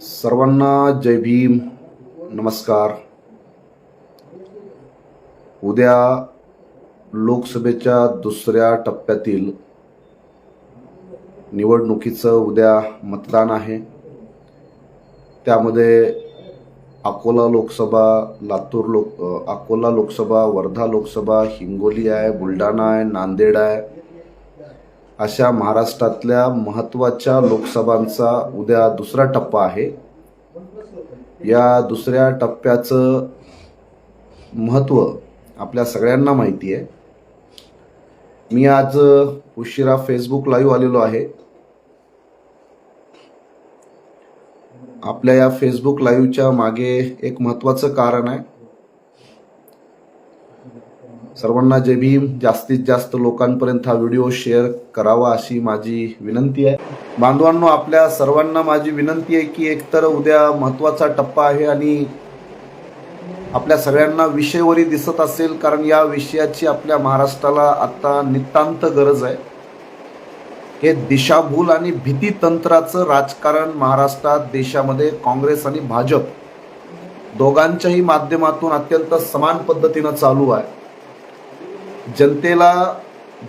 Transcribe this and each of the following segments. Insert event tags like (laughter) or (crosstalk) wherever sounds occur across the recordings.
सर्वांना जय भीम. नमस्कार. उद्या लोकसभेच्या दुसऱ्या टप्प्यातील निवडणुकीचं उद्या मतदान आहे. त्यामध्ये अकोला लोकसभा लातूर लोक अकोला लोकसभा वर्धा लोकसभा हिंगोली आहे बुलढाणा आहे नांदेड आहे अशा महाराष्ट्रातल्या महत्त्वाच्या लोकसभांचा उद्या दुसरा टप्पा आहे. या दुसऱ्या टप्प्याचं महत्त्व आपल्या सगळ्यांना माहिती आहे. मी आज उशिरा फेसबुक लाईव्ह आलेलो आहे. आपल्या या फेसबुक लाईव्हच्या मागे एक महत्त्वाचं कारण आहे. सर्वांना जय भीम. जास्तीत जास्त लोकांपर्यंत हा व्हिडिओ शेअर करावा अशी माझी विनंती आहे. बांधवांनो आपल्या सर्वांना माझी विनंती आहे की एकतर उद्या महत्त्वाचा टप्पा आहे आणि आपल्या सगळ्यांना विषयवरी दिसत असेल कारण या विषयाची आपल्या महाराष्ट्राला आता नितांत गरज आहे. हे दिशाभूल आणि भीतीतंत्राचं राजकारण महाराष्ट्रात देशामध्ये काँग्रेस आणि भाजप दोघांच्याही माध्यमातून अत्यंत समान पद्धतीनं चालू आहे. जनतेला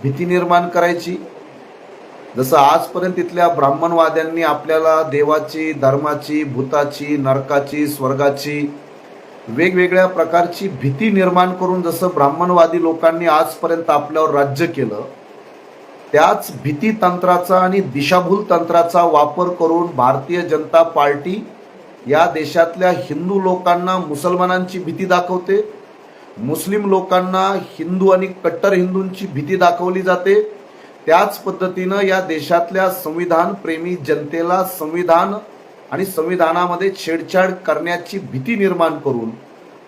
भीती निर्माण करायची. जसं आजपर्यंत इथल्या ब्राह्मणवाद्यांनी आपल्याला देवाची धर्माची भूताची नरकाची स्वर्गाची वेगवेगळ्या प्रकारची भीती निर्माण करून जसं ब्राह्मणवादी लोकांनी आजपर्यंत आपल्यावर राज्य केलं त्याच भीती तंत्राचा आणि दिशाभूल तंत्राचा वापर करून भारतीय जनता पार्टी या देशातल्या हिंदू लोकांना मुसलमानांची भीती दाखवते. मुस्लिम लोकांना हिंदू आणि कट्टर हिंदूंची भीती दाखवली जाते. त्याच पद्धतीनं या देशातल्या संविधान प्रेमी जनतेला संविधान आणि संविधानामध्ये छेडछाड करण्याची भीती निर्माण करून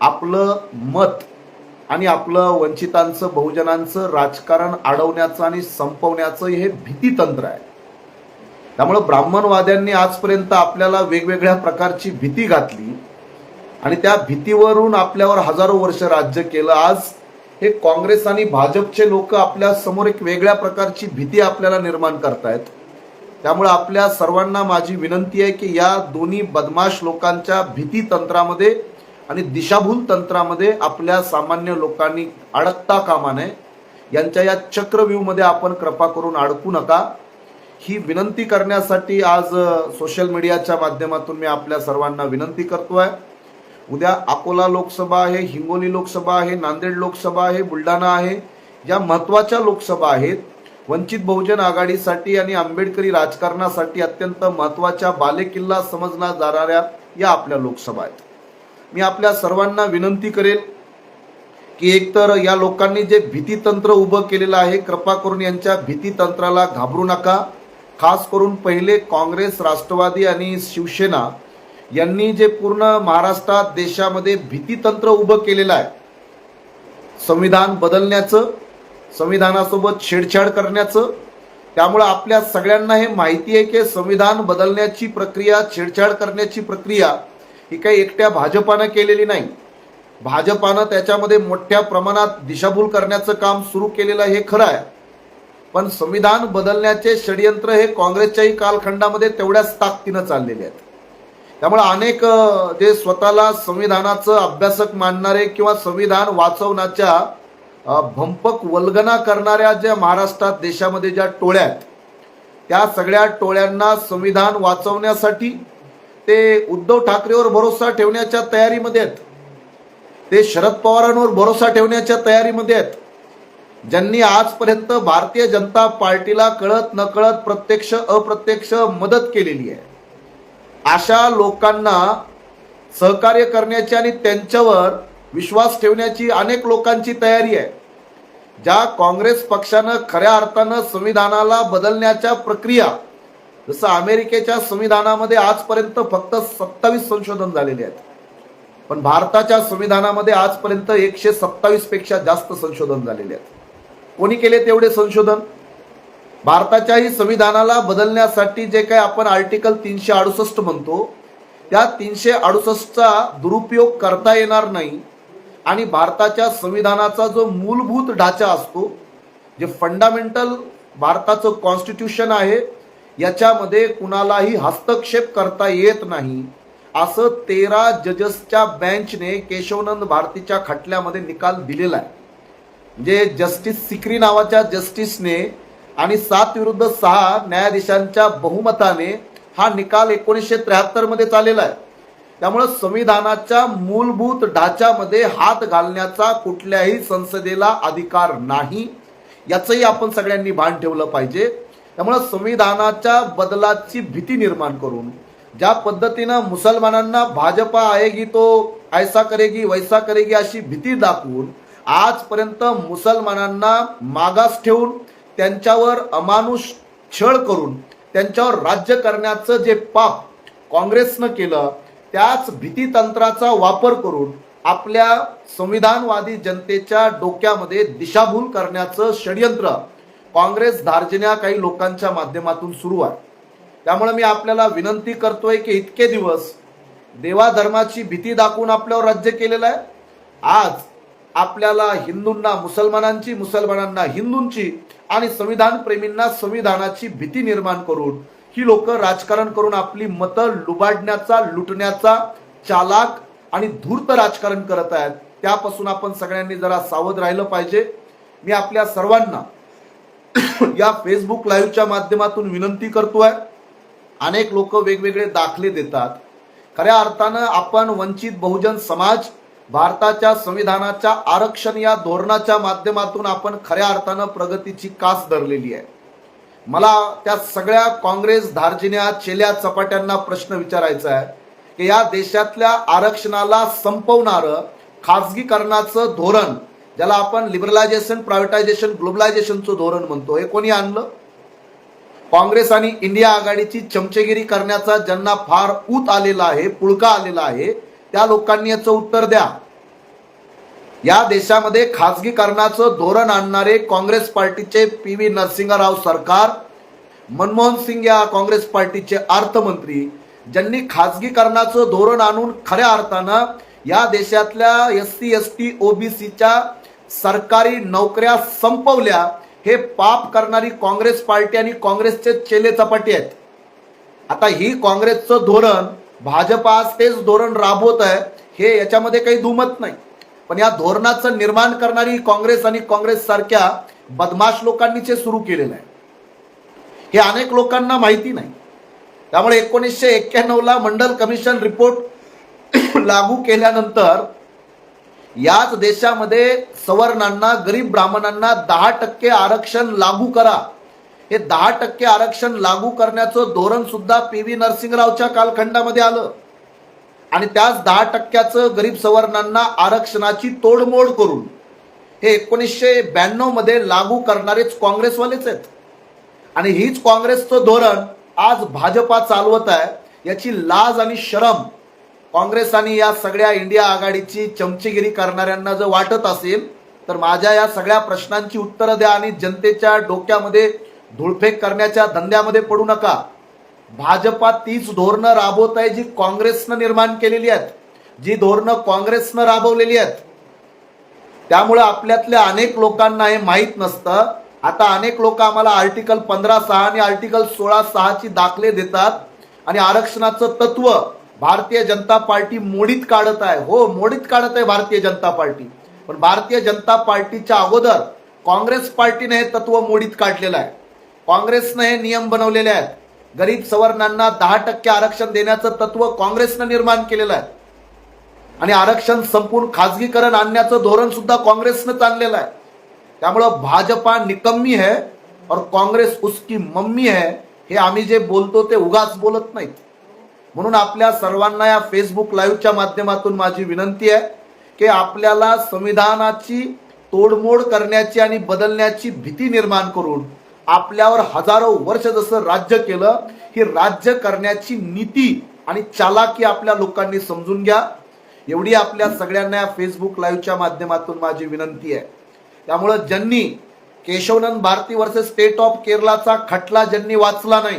आपलं मत आणि आपलं वंचितांचं बहुजनांचं राजकारण अडवण्याचं आणि संपवण्याचं हे भीतीतंत्र आहे. त्यामुळं ब्राह्मणवाद्यांनी आजपर्यंत आपल्याला वेगवेगळ्या प्रकारची भीती घातली. आणि त्या भीतीवरून आपल्यावर हजारो वर्ष राज्य केलं. आज हे काँग्रेस आणि भाजपचे लोक आपल्यासमोर एक वेगळ्या प्रकारची भीती आपल्याला निर्माण करतायत. त्यामुळे आपल्या सर्वांना माझी विनंती आहे की या दोन्ही बदमाश लोकांच्या भीती तंत्रामध्ये आणि दिशाभूल तंत्रामध्ये आपल्या सामान्य लोकांनी अडकता कामा नये. यांच्या या चक्रव्यूहमध्ये आपण कृपा करून अडकू नका. ही विनंती करण्यासाठी आज सोशल मीडियाच्या माध्यमातून मी आपल्या सर्वांना विनंती करतो आहे उद्या अकोला लोकसभा आहे हिंगोली लोकसभा आहे नांदेड लोकसभा आहे बुलढाणा आहे. या महत्त्वाच्या लोकसभा आहेत. वंचित बहुजन आघाडीसाठी आणि आंबेडकरी राजकारणासाठी अत्यंत महत्त्वाच्या बालेकिल्ला समजल्या जाणाऱ्या या आपल्या लोकसभा आहेत. मी आपल्या सर्वांना विनंती करेल की एकतर या लोकांनी जे भीतीतंत्र उभं केलेलं आहे कृपा करून यांच्या भीतीतंत्राला घाबरू नका. खास करून पहिले काँग्रेस राष्ट्रवादी आणि शिवसेना यांनी जे पूर्ण महाराष्ट्रात देशामध्ये भीतीतंत्र उभं केलेलं आहे संविधान बदलण्याचं संविधानासोबत छेडछाड करण्याचं त्यामुळं आपल्या सगळ्यांना हे माहिती आहे की संविधान बदलण्याची प्रक्रिया छेडछाड करण्याची प्रक्रिया ही काही एकट्या भाजपानं केलेली नाही. भाजपानं त्याच्यामध्ये मोठ्या प्रमाणात दिशाभूल करण्याचं काम सुरू केलेलं हे खरं आहे. पण संविधान बदलण्याचे षडयंत्र हे काँग्रेसच्याही कालखंडामध्ये तेवढ्याच ताकदीनं चाललेले आहेत. त्यामुळे अनेक जे स्वतःला संविधानाचं अभ्यासक मानणारे किंवा संविधान वाचवण्याच्या भंपक वल्गना करणाऱ्या ज्या महाराष्ट्रात देशामध्ये ज्या टोळ्या आहेत त्या सगळ्या टोळ्यांना संविधान वाचवण्यासाठी ते उद्धव ठाकरेवर भरोसा ठेवण्याच्या तयारीमध्ये आहेत. ते शरद पवारांवर भरोसा ठेवण्याच्या तयारीमध्ये आहेत. ज्यांनी आजपर्यंत भारतीय जनता पार्टीला कळत नकळत प्रत्यक्ष अप्रत्यक्ष मदत केलेली आहे. अशा लोकांना सहकार्य करण्याची आणि त्यांच्यावर विश्वास ठेवण्याची अनेक लोकांची तयारी आहे. ज्या काँग्रेस पक्षानं खऱ्या अर्थानं संविधानाला बदलण्याच्या प्रक्रिया जसं अमेरिकेच्या संविधानामध्ये आजपर्यंत फक्त सत्तावीस संशोधन झालेले आहेत. पण भारताच्या संविधानामध्ये आजपर्यंत एकशे सत्तावीसपेक्षा जास्त संशोधन झालेले आहेत. कोणी केले तेवढे संशोधन? भारताच्याही संविधानाला बदलण्यासाठी जे काही आपण आर्टिकल तीनशे अडुसष्ट म्हणतो त्या तीनशे अडुसष्टचा दुरुपयोग करता येणार नाही. आणि भारताच्या संविधानाचा जो मूलभूत ढाचा असतो जे फंडामेंटल भारताचं कॉन्स्टिट्यूशन आहे याच्यामध्ये कुणालाही हस्तक्षेप करता येत नाही असं तेरा जजेसच्या बेंचने केशवनंद भारतीच्या खटल्यामध्ये निकाल दिलेला आहे. म्हणजे जस्टिस सिक्री नावाच्या जस्टिसने आणि सात विरुद्ध सहा न्यायाधीशांच्या बहुमताने हा निकाल एकोणीसशे त्र्याहत्तरमध्ये चाललेला आहे. त्यामुळे संविधानाच्या मूलभूत ढाच्यामध्ये हात घालण्याचा कुठल्याही संसदेला अधिकार नाही याचंही आपण सगळ्यांनी भान ठेवलं पाहिजे. त्यामुळे संविधानाच्या बदलाची भीती निर्माण करून ज्या पद्धतीनं मुसलमानांना भाजपा आएगी तो ऐसा करेगी वैसा करेगी अशी भीती दाखवून आजपर्यंत मुसलमानांना मागास ठेवून त्यांच्यावर अमानुष छळ करून त्यांच्यावर राज्य करण्याचं जे पाप काँग्रेसनं केलं त्याच भीतीतंत्राचा वापर करून आपल्या संविधानवादी जनतेच्या डोक्यामध्ये दिशाभूल करण्याचं षडयंत्र काँग्रेस धार्जिण्या काही लोकांच्या माध्यमातून सुरू आहे. त्यामुळे मी आपल्याला विनंती करतोय की इतके दिवस देवाधर्माची भीती दाखवून आपल्यावर राज्य केलेलं आहे. आज आपल्याला हिंदूंना मुसलमानांची मुसलमानांना हिंदूंची आणि संविधान प्रेमींना संविधानाची भीती निर्माण करून ही लोक राजकारण करून आपली मतं लुबाडण्याचा लुटण्याचा चालाक आणि धूर्त राजकारण करत आहेत. त्यापासून आपण सगळ्यांनी जरा सावध राहिलं पाहिजे. मी आपल्या सर्वांना (coughs) या फेसबुक लाईव्हच्या माध्यमातून विनंती करतोय अनेक लोक वेगवेगळे दाखले देतात. खऱ्या अर्थानं आपण वंचित बहुजन समाज भारताच्या संविधानाच्या आरक्षण या धोरणाच्या माध्यमातून आपण खऱ्या अर्थानं प्रगतीची कास धरलेली आहे. मला त्या सगळ्या काँग्रेस धार्जिन्या चेल्या चपाट्यांना प्रश्न विचारायचा आहे की या देशातल्या आरक्षणाला संपवणारं खाजगीकरणाचं धोरण ज्याला आपण लिबरलायझेशन प्रायव्हेटायझेशन ग्लोबलायझेशनचं धोरण म्हणतो हे कोणी आणलं? काँग्रेस आणि इंडिया आघाडीची चमचेगिरी करण्याचा ज्यांना फार ऊत आलेला आहे पुळका आलेला आहे त्या लोकांनी याचं उत्तर द्या. या देशामध्ये खासगीकरणाचं धोरण आणणारे काँग्रेस पार्टीचे पी व्ही नरसिंहराव सरकार मनमोहन सिंग या काँग्रेस पार्टीचे अर्थमंत्री ज्यांनी खासगीकरणाचं धोरण आणून खऱ्या अर्थानं या देशातल्या एस सी एस टी ओबीसीच्या सरकारी नोकऱ्या संपवल्या हे पाप करणारी काँग्रेस पार्टी आणि काँग्रेसचे चेले चपाटी आहेत. आता ही काँग्रेसचं धोरण भाजप तेच धोरण राबवत आहे. हे याच्यामध्ये काही दुमत नाही. पण या धोरणाचं निर्माण करणारी काँग्रेस आणि काँग्रेस सारख्या बदमाश लोकांनी जे सुरू केलेलं आहे. हे अनेक लोकांना माहिती नाही. त्यामुळे एकोणीसशे एक्क्याण्णवला मंडल कमिशन रिपोर्ट (coughs) लागू केल्यानंतर याच देशामध्ये सवर्णांना गरीब ब्राह्मणांना दहा टक्के आरक्षण लागू करा. हे दहा टक्के आरक्षण लागू करण्याचं धोरण सुद्धा पी व्ही नरसिंगरावच्या कालखंडामध्ये आलं. आणि त्याच दहा टक्क्याचं गरीब सवर्णांना आरक्षणाची तोडमोड करून हे एकोणीसशे ब्याण्णवमध्ये लागू करणारेच काँग्रेसवालेच आहेत. आणि हीच काँग्रेसचं धोरण आज भाजपा चालवत आहे याची लाज आणि शरम काँग्रेस आणि या सगळ्या इंडिया आघाडीची चमचेगिरी करणाऱ्यांना जर वाटत असेल तर माझ्या या सगळ्या प्रश्नांची उत्तरं द्या आणि जनतेच्या डोक्यामध्ये धुळफेक करण्याच्या धंद्यामध्ये पडू नका. भाजपा तीच धोरणं राबवत आहे जी काँग्रेसनं निर्माण केलेली आहेत. जी धोरणं काँग्रेसनं राबवलेली आहेत. त्यामुळे आपल्यातल्या अनेक लोकांना हे माहीत नसतं. आता अनेक लोक आम्हाला आर्टिकल पंधरा सहा आणि आर्टिकल सोळा सहाची दाखले देतात. आणि आरक्षणाचं तत्व भारतीय जनता पार्टी मोडीत काढत आहे. हो मोडीत काढत आहे भारतीय जनता पार्टी. पण भारतीय जनता पार्टीच्या अगोदर काँग्रेस पार्टीने हे तत्व मोडीत काढलेलं आहे. काँग्रेसनं हे नियम बनवलेले आहेत. गरीब सवर्णांना दहा टक्के आरक्षण देण्याचं तत्व काँग्रेसनं निर्माण केलेलं आहे. आणि आरक्षण संपूर्ण खाजगीकरण आणण्याचं धोरण सुद्धा काँग्रेसनं आणलेलं आहे. त्यामुळं भाजपा निकम्मी है और काँग्रेस उसकी मम्मी है हे आम्ही जे बोलतो ते उगाच बोलत नाहीत. म्हणून आपल्या सर्वांना या फेसबुक लाईव्हच्या माध्यमातून माझी विनंती आहे की आपल्याला संविधानाची तोडमोड करण्याची आणि बदलण्याची भीती निर्माण करून आपल्यावर हजारो वर्ष जसं राज्य केलं ही राज्य करण्याची नीती आणि चालाकी आपल्या लोकांनी समजून घ्या. एवढी आपल्या सगळ्यांना या फेसबुक लाईव्हच्या माध्यमातून माझी विनंती आहे. त्यामुळं ज्यांनी Keshavanand Bharati versus state of केरलाचा खटला ज्यांनी वाचला नाही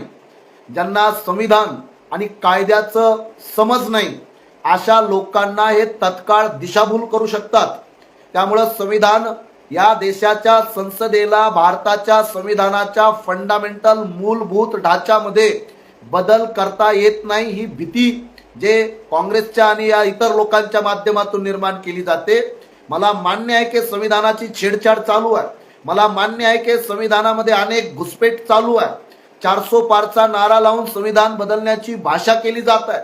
ज्यांना संविधान आणि कायद्याचं समज नाही अशा लोकांना हे तत्काळ दिशाभूल करू शकतात. त्यामुळं संविधान या देशाच्या संसदेला भारताच्या संविधानाच्या फंडामेंटल मूलभूत ढाच्यामध्ये बदल करता येत नाही ही भीती जे काँग्रेसच्या आणि या इतर लोकांच्या माध्यमातून निर्माण केली जाते. मला मान्य आहे की संविधानाची छेडछाड चालू आहे. मला मान्य आहे की संविधानामध्ये अनेक घुसपेट चालू आहे. चारसो पारचा नारा लावून संविधान बदलण्याची भाषा केली जात आहे.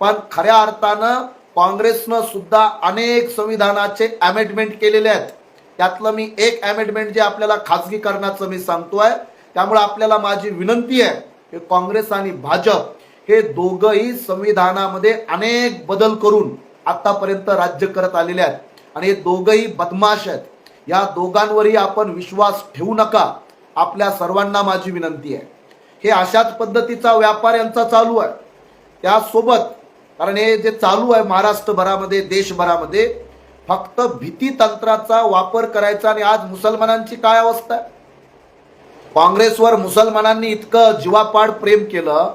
पण खऱ्या अर्थानं काँग्रेसनं सुद्धा अनेक संविधानाचे अमेंडमेंट केलेले आहेत. त्यातलं मी एक अमेंडमेंट जे आपल्याला खाजगीकरणाचं मी सांगतोय त्यामुळे आपल्याला माझी विनंती आहे की काँग्रेस आणि भाजप हे दोघंही संविधानामध्ये अनेक बदल करून आतापर्यंत राज्य करत आलेले आहेत. आणि हे दोघंही बदमाश आहेत. या दोघांवरही आपण विश्वास ठेवू नका. आपल्या सर्वांना माझी विनंती आहे. हे अशाच पद्धतीचा व्यापार यांचा चालू आहे. त्यासोबत कारण हे जे चालू आहे महाराष्ट्रभरामध्ये देशभरामध्ये फक्त भीती तंत्राचा वापर करायचा आणि आज मुसलमानांची काय अवस्था आहे? काँग्रेसवर मुसलमानांनी इतकं जीवापाड प्रेम केलं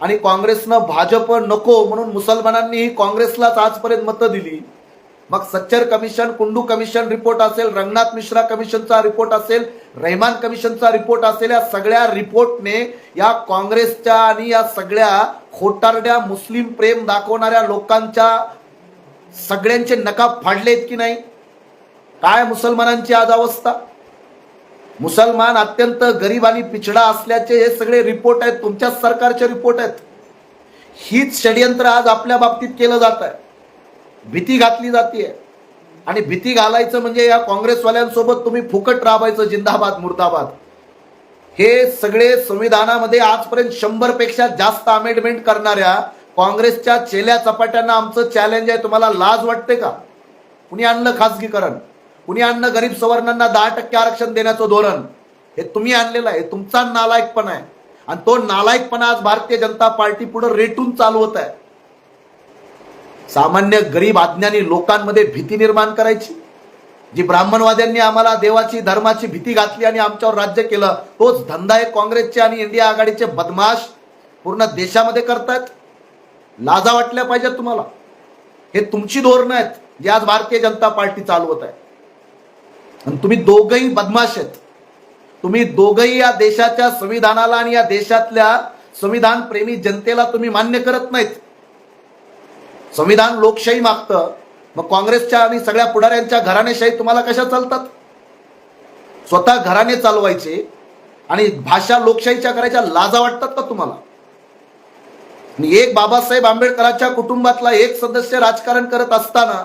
आणि काँग्रेसनं भाजप नको म्हणून मुसलमानांनीही काँग्रेसलाच आजपर्यंत मतं दिली. मग Sachar commission Kundu commission report असेल रंगनाथ मिश्रा कमिशनचा रिपोर्ट असेल रहमान कमिशनचा रिपोर्ट असेल या सगळ्या रिपोर्टने या काँग्रेसच्या आणि या सगळ्या खोटारड्या मुस्लिम प्रेम दाखवणाऱ्या लोकांच्या सगळ्यांचे नकाब फाडलेत की नाही? काय मुसलमानांची आज अवस्था? मुसलमान अत्यंत गरीब आणि पिछडा असल्याचे हे सगळे रिपोर्ट आहेत तुमच्याच सरकारचे रिपोर्ट आहेत. हीच षडयंत्र आज आपल्या बाबतीत केलं जात आहे. भीती घातली जाते आणि भीती घालायचं म्हणजे या काँग्रेसवाल्यांसोबत तुम्ही फुकट राबायचं जिंदाबाद मुर्दाबाद. हे सगळे संविधानामध्ये आजपर्यंत शंभरपेक्षा जास्त अमेंडमेंट करणाऱ्या काँग्रेसच्या चेल्या चपाट्यांना आमचं चॅलेंज आहे. तुम्हाला लाज वाटते का? कुणी आणलं खासगीकरण? कुणी आणलं गरीब सवर्णांना दहा टक्के आरक्षण देण्याचं धोरण? हे तुम्ही आणलेलं आहे. तुमचा नालायकपणा आहे. आणि तो नालायकपणा आज भारतीय जनता पार्टी पुढे रेटून चालवत आहे. सामान्य गरीब अज्ञानी लोकांमध्ये भीती निर्माण करायची. जी ब्राह्मणवाद्यांनी आम्हाला देवाची धर्माची भीती घातली आणि आमच्यावर राज्य केलं तोच धंदा हे काँग्रेसचे आणि इंडिया आघाडीचे बदमाश पूर्ण देशामध्ये करतात लाजा वाटल्या पाहिजेत तुम्हाला. हे तुमची धोरणं आहेत जे आज भारतीय जनता पार्टी चालवत आहे. आणि तुम्ही दोघही बदमाश आहेत. तुम्ही दोघही या देशाच्या संविधानाला आणि या देशातल्या संविधान प्रेमी जनतेला तुम्ही मान्य करत नाहीत. संविधान लोकशाही मागतं मग काँग्रेसच्या आणि सगळ्या पुढाऱ्यांच्या घराणेशाही तुम्हाला कशा चालतात? स्वतः घराणे चालवायचे आणि भाषा लोकशाहीच्या करायच्या लाजा वाटतात का तुम्हाला? एक बाबासाहेब आंबेडकरांच्या कुटुंबातला एक सदस्य राजकारण करत असताना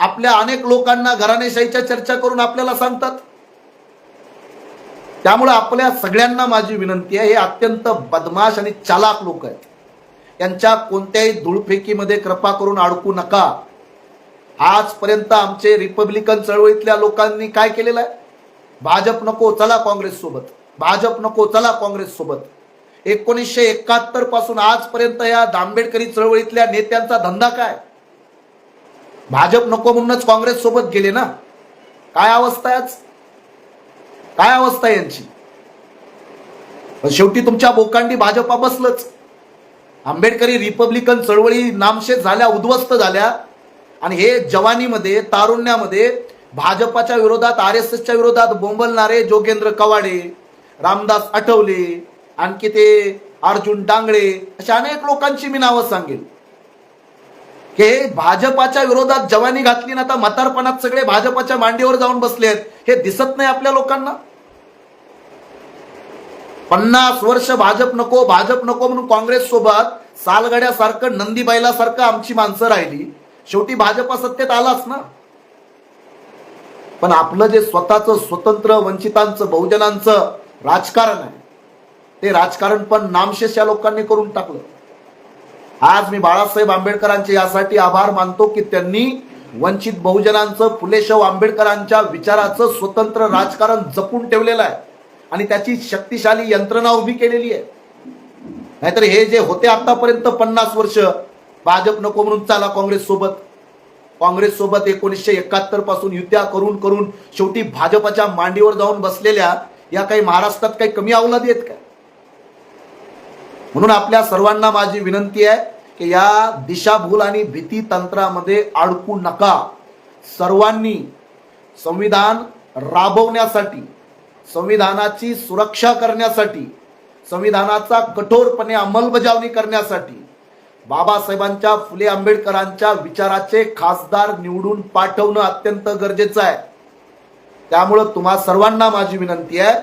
आपल्या अनेक लोकांना घराणेशाहीच्या चर्चा करून आपल्याला सांगतात. त्यामुळे आपल्या सगळ्यांना माझी विनंती आहे हे अत्यंत बदमाश आणि चालाक लोक आहेत. यांच्या कोणत्याही धुळफेकीमध्ये कृपा करून अडकू नका. आजपर्यंत आमचे रिपब्लिकन चळवळीतल्या लोकांनी काय केलेलं आहे? भाजप नको चला काँग्रेस सोबत भाजप नको चला काँग्रेस सोबत एकोणीसशे एकाहत्तरपासून आजपर्यंत या आंबेडकरी चळवळीतल्या नेत्यांचा धंदा काय? भाजप नको म्हणूनच काँग्रेस सोबत गेले ना? काय अवस्था आहे आज? काय अवस्था आहे यांची? पण शेवटी तुमच्या बोकांडी भाजपा बसलंच. आंबेडकरी रिपब्लिकन चळवळी नामशेष झाल्या उद्ध्वस्त झाल्या. आणि हे जवानीमध्ये तारुण्यामध्ये भाजपाच्या विरोधात आर एस एसच्या विरोधात बोंबलणारे जोगेंद्र कवाडे रामदास आठवले आणखी ते अर्जुन डांगळे अशा अनेक लोकांची मी नावं सांगेन. हे भाजपाच्या विरोधात जवानी घातली ना आता म्हातारपणात सगळे भाजपाच्या मांडीवर जाऊन बसले आहेत. हे दिसत नाही आपल्या लोकांना? पन्नास वर्ष भाजप नको भाजप नको म्हणून काँग्रेस सोबत सालगड्यासारखं नंदीबाईलासारखं आमची माणसं राहिली. शेवटी भाजपा सत्तेत आलाच ना? पण आपलं जे स्वतःचं स्वतंत्र वंचितांचं बहुजनांचं राजकारण आहे ते राजकारण पण नामशेष या लोकांनी करून टाकलं. आज मी बाळासाहेब आंबेडकरांचे यासाठी आभार मानतो की त्यांनी वंचित बहुजनांचं फुलेशाह आंबेडकरांच्या विचाराचं स्वतंत्र राजकारण जपून ठेवलेलं आहे. आणि त्याची शक्तिशाली यंत्रणा उभी केलेली आहे. नाहीतर हे जे होते आतापर्यंत पन्नास वर्ष भाजप नको म्हणून चाला काँग्रेस सोबत. काँग्रेस सोबत एकोणीसशे एकाहत्तरपासून युत्या करून करून शेवटी भाजपाच्या मांडीवर जाऊन बसलेल्या या काही महाराष्ट्रात काही कमी अवलादी आहेत का? म्हणून आपल्या सर्वांना माझी विनंती आहे की या दिशाभूल आणि भीती तंत्रामध्ये अडकू नका. सर्वांनी संविधान राबवण्यासाठी संविधानाची सुरक्षा करण्यासाठी संविधानाचा कठोरपणे अंमलबजावणी करण्यासाठी बाबासाहेबांच्या फुले आंबेडकरांच्या विचाराचे खासदार निवडून पाठवणं अत्यंत गरजेचं आहे. त्यामुळं तुम्हा सर्वांना माझी विनंती आहे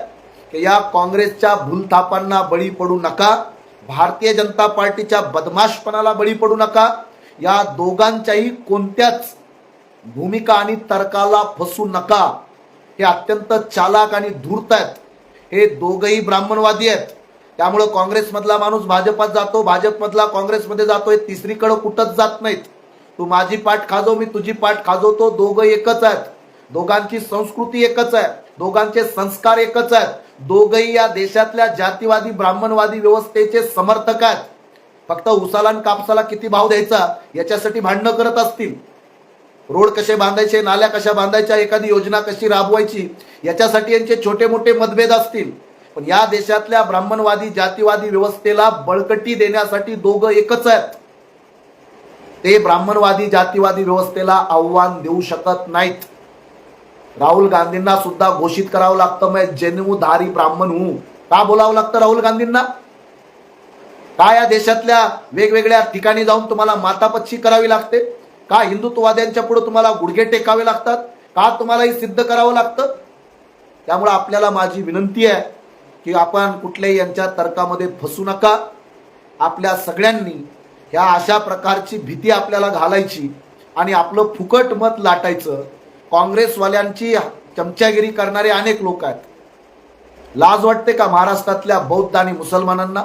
की या काँग्रेसच्या भूलथापांना बळी पडू नका. भारतीय जनता पार्टीच्या बदमाशपणाला बळी पडू नका. या दोघांच्याही कोणत्याच भूमिका आणि तर्काला फसू नका. हे अत्यंत चालाक आणि धूर्त आहेत. हे दोघही ब्राह्मणवादी आहेत. त्यामुळं काँग्रेसमधला माणूस भाजपात जातो भाजपमधला काँग्रेसमध्ये जातो हे तिसरीकडं कुठंच जात नाहीत. तू माझी पाठ खाजो मी तुझी पाठ खाजवतो दोघं एकच आहेत. दोघांची संस्कृती एकच आहे. दोघांचे संस्कार एकच आहेत. दोघही या देशातल्या जातीवादी ब्राह्मणवादी व्यवस्थेचे समर्थक आहेत. फक्त उसाला आणि कापसाला किती भाव द्यायचा याच्यासाठी भांडणं करत असतील. रोड कसे बांधायचे नाल्या कशा बांधायच्या एखादी योजना कशी राबवायची याच्यासाठी यांचे छोटे मोठे मतभेद असतील. पण या देशातल्या ब्राह्मणवादी जातीवादी व्यवस्थेला बळकटी देण्यासाठी दोघं एकच आहेत. ते ब्राह्मणवादी जातीवादी व्यवस्थेला आव्हान देऊ शकत नाहीत. राहुल गांधींना सुद्धा घोषित करावं लागतं. मैं जन्मधारी ब्राह्मण हूं. का बोलावं लागतं राहुल गांधींना? का या देशातल्या वेगवेगळ्या ठिकाणी जाऊन तुम्हाला मातापच्ची करावी लागते? का हिंदुत्ववाद्यांच्या पुढे तुम्हाला गुडघे टेकावे लागतात? का तुम्हाला हे सिद्ध करावं लागतं? त्यामुळे आपल्याला माझी विनंती आहे की आपण कुठल्याही यांच्या तर्कामध्ये फसू नका. आपल्या सगळ्यांनी ह्या अशा प्रकारची भीती आपल्याला घालायची आणि आपलं फुकट मत लाटायचं. काँग्रेसवाल्यांची चमचागिरी करणारे अनेक लोक आहेत. लाज वाटते का महाराष्ट्रातल्या बौद्ध आणि मुसलमानांना?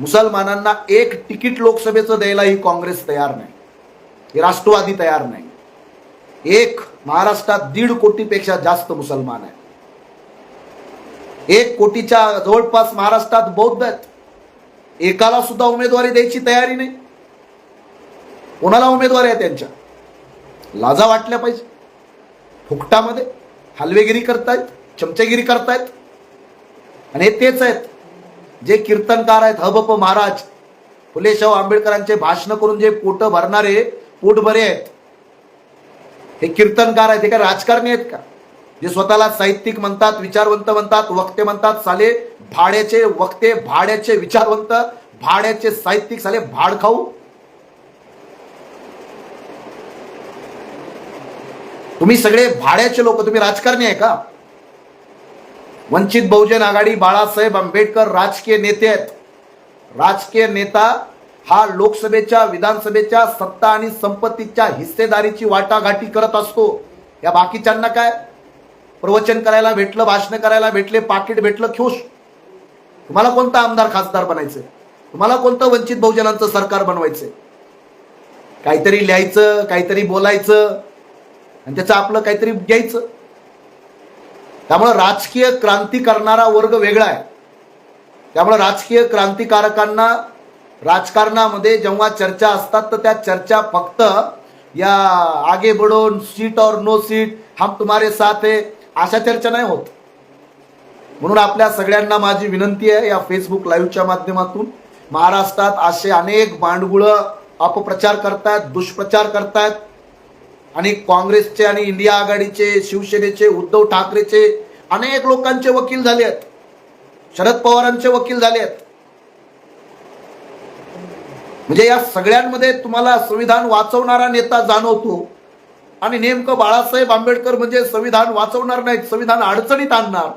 मुसलमानांना एक तिकीट लोकसभेचं द्यायलाही काँग्रेस तयार नाही. राष्ट्रवादी तयार नाही. एक महाराष्ट्रात दीड कोटीपेक्षा जास्त मुसलमान आहेत. एक कोटीच्या जवळपास महाराष्ट्रात बौद्ध आहेत. एकाला सुद्धा उमेदवारी द्यायची तयारी नाही. कोणाला उमेदवारी आहे त्यांच्या? लाजा वाटल्या पाहिजे. फुकटामध्ये हलवेगिरी करतायत चमचेगिरी करतायत. आणि हे तेच आहेत जे कीर्तनकार आहेत हबप महाराज. फुले शाहू आंबेडकरांचे भाषण करून जे पोट भरणारे पोट बरे आहेत. हे कीर्तनकार आहेत हे काय राजकारणी आहेत का? जे स्वतःला साहित्यिक म्हणतात विचारवंत म्हणतात वक्ते म्हणतात साले भाड्याचे वक्ते भाड्याचे विचारवंत भाड्याचे साहित्यिक साले भाड खाऊ. तुम्ही सगळे भाड्याचे लोक तुम्ही राजकारणी आहे का? वंचित बहुजन आघाडी बाळासाहेब आंबेडकर राजकीय नेते आहेत. राजकीय नेता हा लोकसभेच्या विधानसभेच्या सत्ता आणि संपत्तीच्या हिस्सेदारीची वाटाघाटी करत असतो. या बाकीच्यांना काय? प्रवचन करायला भेटलं भाषण करायला भेटले पाकिट भेटलं खुश. तुम्हाला कोणता आमदार खासदार बनायचं? तुम्हाला कोणतं वंचित बहुजनांचं सरकार बनवायचं? काहीतरी लिहायचं काहीतरी बोलायचं आणि त्याचं आपलं काहीतरी घ्यायचं. त्यामुळं राजकीय क्रांती करणारा वर्ग वेगळा आहे. त्यामुळं राजकीय क्रांतिकारकांना राजकारणामध्ये जेव्हा चर्चा असतात तर त्या चर्चा फक्त या आगे बढो सीट और नो सीट हम तुम्हारे साथ आहे अशा चर्चा नाही होत. म्हणून आपल्या सगळ्यांना माझी विनंती आहे या फेसबुक लाईव्हच्या माध्यमातून महाराष्ट्रात असे अनेक बांडगुळं अपप्रचार करतायत दुष्प्रचार करतायत. आणि काँग्रेसचे आणि इंडिया आघाडीचे शिवसेनेचे उद्धव ठाकरेचे अनेक लोकांचे वकील झाले आहेत. शरद पवारांचे वकील झाले आहेत. म्हणजे या सगळ्यांमध्ये तुम्हाला संविधान वाचवणारा नेता जाणवतो. आणि नेमकं बाळासाहेब आंबेडकर म्हणजे संविधान वाचवणार नाहीत संविधान अडचणीत आणणार.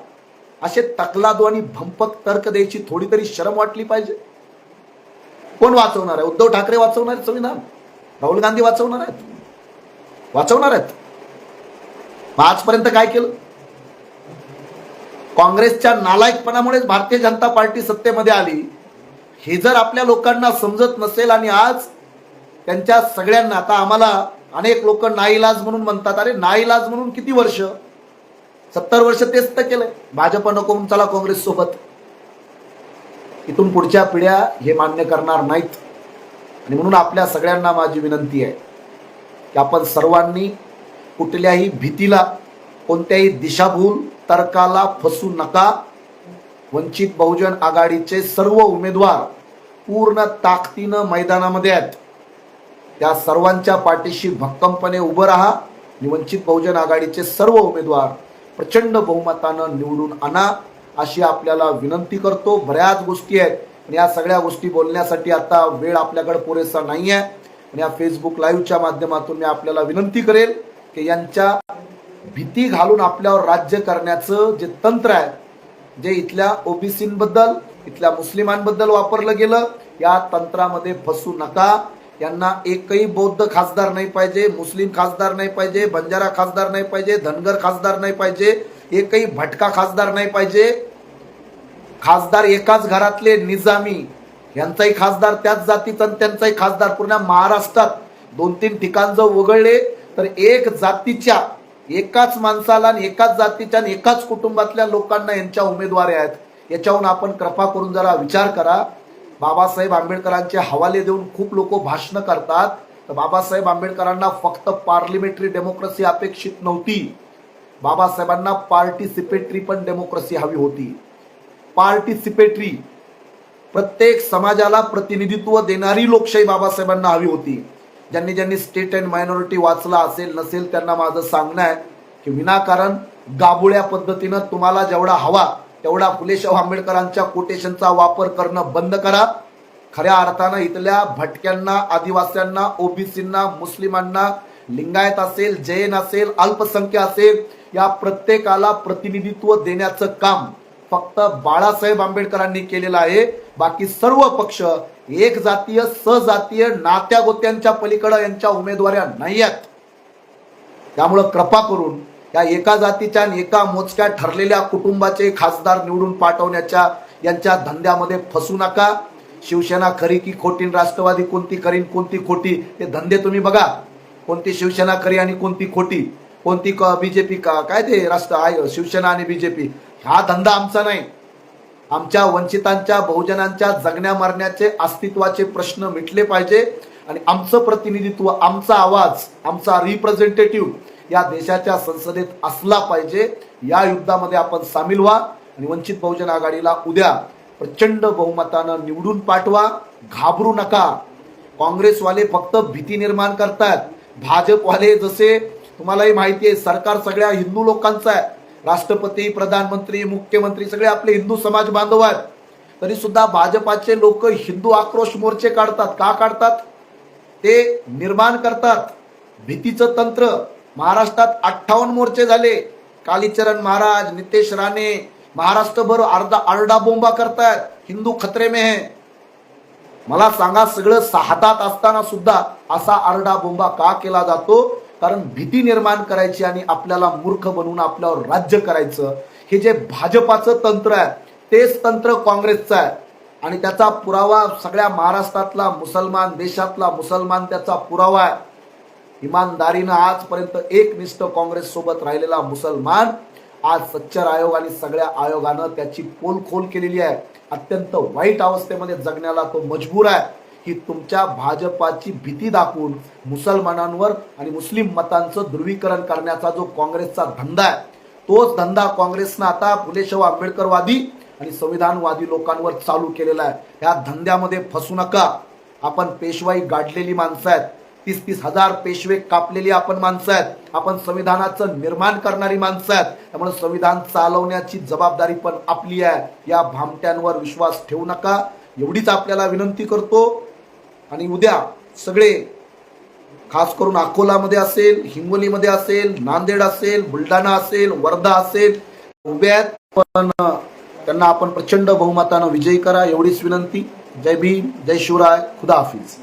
असे तकलादू आणि भंपक तर्क द्यायची थोडी तरी शरम वाटली पाहिजे. कोण वाचवणार आहे? उद्धव ठाकरे वाचवणार आहेत संविधान? राहुल गांधी वाचवणार आहेत? वाचवणार आहेत. मग आजपर्यंत काय केलं? काँग्रेसच्या नालायकपणामुळेच भारतीय जनता पार्टी सत्तेमध्ये आली. हे जर आपल्या लोकांना समजत नसेल आणि आज त्यांच्या सगळ्यांना आता आम्हाला अनेक लोक नाईलाज म्हणून म्हणतात अरे नाईलाज म्हणून किती वर्ष? सत्तर वर्ष तेच तर केलंय. भाजप नको म्हणून चला काँग्रेस सोबत. इथून पुढच्या पिढ्या हे मान्य करणार नाहीत. आणि म्हणून आपल्या सगळ्यांना माझी विनंती आहे की आपण सर्वांनी कुठल्याही भीतीला कोणत्याही दिशाभूल तर्काला फसू नका. वंचित बहुजन आघाडीचे सर्व उमेदवार पूर्ण ताकदीनं मैदानामध्ये आहेत. त्या सर्वांच्या पाठीशी भक्कमपणे उभं राहा. आणि वंचित बहुजन आघाडीचे सर्व उमेदवार प्रचंड बहुमतानं निवडून आणा. अशी आपल्याला विनंती करतो. बऱ्याच गोष्टी आहेत. आणि या सगळ्या गोष्टी बोलण्यासाठी आता वेळ आपल्याकडे पुरेसा नाही आहे आणि या फेसबुक लाईव्हच्या माध्यमातून मी आपल्याला विनंती करेल की यांच्या भीती घालून आपल्यावर राज्य करण्याचं जे तंत्र आहे जे इथल्या ओबीसींबद्दल इथल्या मुस्लिमांबद्दल वापरलं गेलं या तंत्रामध्ये फसू नका. यांना एकही बौद्ध खासदार नाही पाहिजे मुस्लिम खासदार नाही पाहिजे बंजारा खासदार नाही पाहिजे धनगर खासदार नाही पाहिजे एकही भटका खासदार नाही पाहिजे. खासदार एकाच घरातले निजामी यांचाही खासदार त्याच जातीचा आणि त्यांचाही खासदार पूर्ण महाराष्ट्रात. दोन तीन ठिकाण जर वगळले तर एक जातीच्या एकाच माणसाला आणि एकाच जातीच्या आणि एकाच कुटुंबातल्या लोकांना यांच्या उमेदवारी आहेत. याच्याहून आपण कृपा करून जरा विचार करा. बाबासाहेब आंबेडकरांचे हवाले देऊन खूप लोक भाषणं करतात. तर बाबासाहेब आंबेडकरांना फक्त पार्लिमेंटरी डेमोक्रेसी अपेक्षित नव्हती. बाबासाहेबांना पार्टिसिपेटरी पण डेमोक्रेसी हवी होती. पार्टिसिपेटरी प्रत्येक समाजाला प्रतिनिधित्व देणारी लोकशाही बाबासाहेबांना हवी होती. ज्यांनी ज्यांनी स्टेट अँड मायनॉरिटी वाचला असेल नसेल त्यांना माझं सांगणं आहे की विनाकारण गाबुळ्या पद्धतीनं तुम्हाला जेवढा हवा तेवढा फुलेशाह आंबेडकरांच्या कोटेशनचा वापर करणं बंद करा. खऱ्या अर्थानं इथल्या भटक्यांना आदिवासींना ओबीसींना मुस्लिमांना लिंगायत असेल जैन असेल अल्पसंख्य असेल या प्रत्येकाला प्रतिनिधित्व देण्याचं काम फक्त बाळासाहेब आंबेडकरांनी केलेलं आहे. बाकी सर्व पक्ष एक जातीय सजातीय नात्या गोत्यांच्या पलीकडे यांच्या उमेदवाऱ्या नाही आहेत. त्यामुळं कृपा करून या एका जातीच्या आणि एका मोजक्या ठरलेल्या कुटुंबाचे खासदार निवडून पाठवण्याच्या यांच्या धंद्यामध्ये फसू नका. शिवसेना खरी की खोटी राष्ट्रवादी कोणती करीन कोणती खोटी ते धंदे तुम्ही बघा. कोणती शिवसेना खरी आणि कोणती खोटी? कोणती बीजेपी का काय ते राष्ट्र आय- शिवसेना आणि बीजेपी? हा धंदा आमचा नाही. आमच्या वंचितांच्या बहुजनांच्या जगण्या मरण्याचे अस्तित्वाचे प्रश्न मिटले पाहिजे. आणि आमचं प्रतिनिधित्व आमचा आवाज आमचा रिप्रेझेंटेटिव्ह या देशाच्या संसदेत असला पाहिजे. या युद्धामध्ये आपण सामील व्हा. आणि वंचित बहुजन आघाडीला उद्या प्रचंड बहुमतानं निवडून पाठवा. घाबरू नका. काँग्रेसवाले फक्त भीती निर्माण करतात. भाजपवाले जसे तुम्हालाही माहिती आहे सरकार सगळ्या हिंदू लोकांचं आहे. राष्ट्रपती प्रधानमंत्री मुख्यमंत्री सगळे आपले हिंदू समाज बांधव आहेत. तरी सुद्धा भाजपाचे लोक हिंदू आक्रोश मोर्चे काढतात. का काढतात? ते निर्माण करतात. भीतीचं तंत्र. महाराष्ट्रात अठ्ठावन्न मोर्चे झाले. कालीचरण महाराज नितेश राणे महाराष्ट्रभर अर्धा आरडा बोंबा करतायत. हिंदू खतरे में है. मला सांगा सगळं हातात असताना सुद्धा असा आरडा बोंबा का केला जातो? कारण भीती निर्माण करायची आणि आपल्याला मूर्ख बनवून आपल्यावर राज्य करायचं हे जे भाजपाचं तंत्र आहे तेच तंत्र काँग्रेसचं आहे. आणि त्याचा पुरावा सगळ्या महाराष्ट्रातला मुसलमान देशातला मुसलमान त्याचा पुरावा आहे. इमानदारीनं आजपर्यंत एकनिष्ठ काँग्रेस सोबत राहिलेला मुसलमान आज सच्चर आयोग आणि सगळ्या आयोगानं त्याची पोलखोल केलेली आहे. अत्यंत वाईट अवस्थेमध्ये जगण्याला तो मजबूर आहे. ही तुमच्या भाजपाची भीती दाखवून मुसलमानांवर आणि मुस्लिम मतांचं ध्रुवीकरण करण्याचा जो काँग्रेसचा धंदा आहे तोच धंदा काँग्रेसनं आता फुलेशाह आंबेडकरवादी आणि संविधानवादी लोकांवर चालू केलेला आहे. ह्या धंद्यामध्ये फसू नका. आपण पेशवाई गाडलेली माणसं आहेत. तीस तीस हजार पेशवे कापलेली आपण माणसं आहेत. आपण संविधानाचं निर्माण करणारी माणसं आहेत. त्यामुळे संविधान चालवण्याची जबाबदारी पण आपली आहे. या भामट्यांवर विश्वास ठेवू नका. एवढीच आपल्याला विनंती करतो. आणि उद्या सगळे खास करून अकोलामध्ये असेल हिंगोलीमध्ये असेल नांदेड असेल बुलढाणा असेल वर्धा असेल उभे आहेत पण त्यांना आपण प्रचंड बहुमतानं विजयी करा एवढीच विनंती. जय भीम जय शिवराय खुदा हाफिज.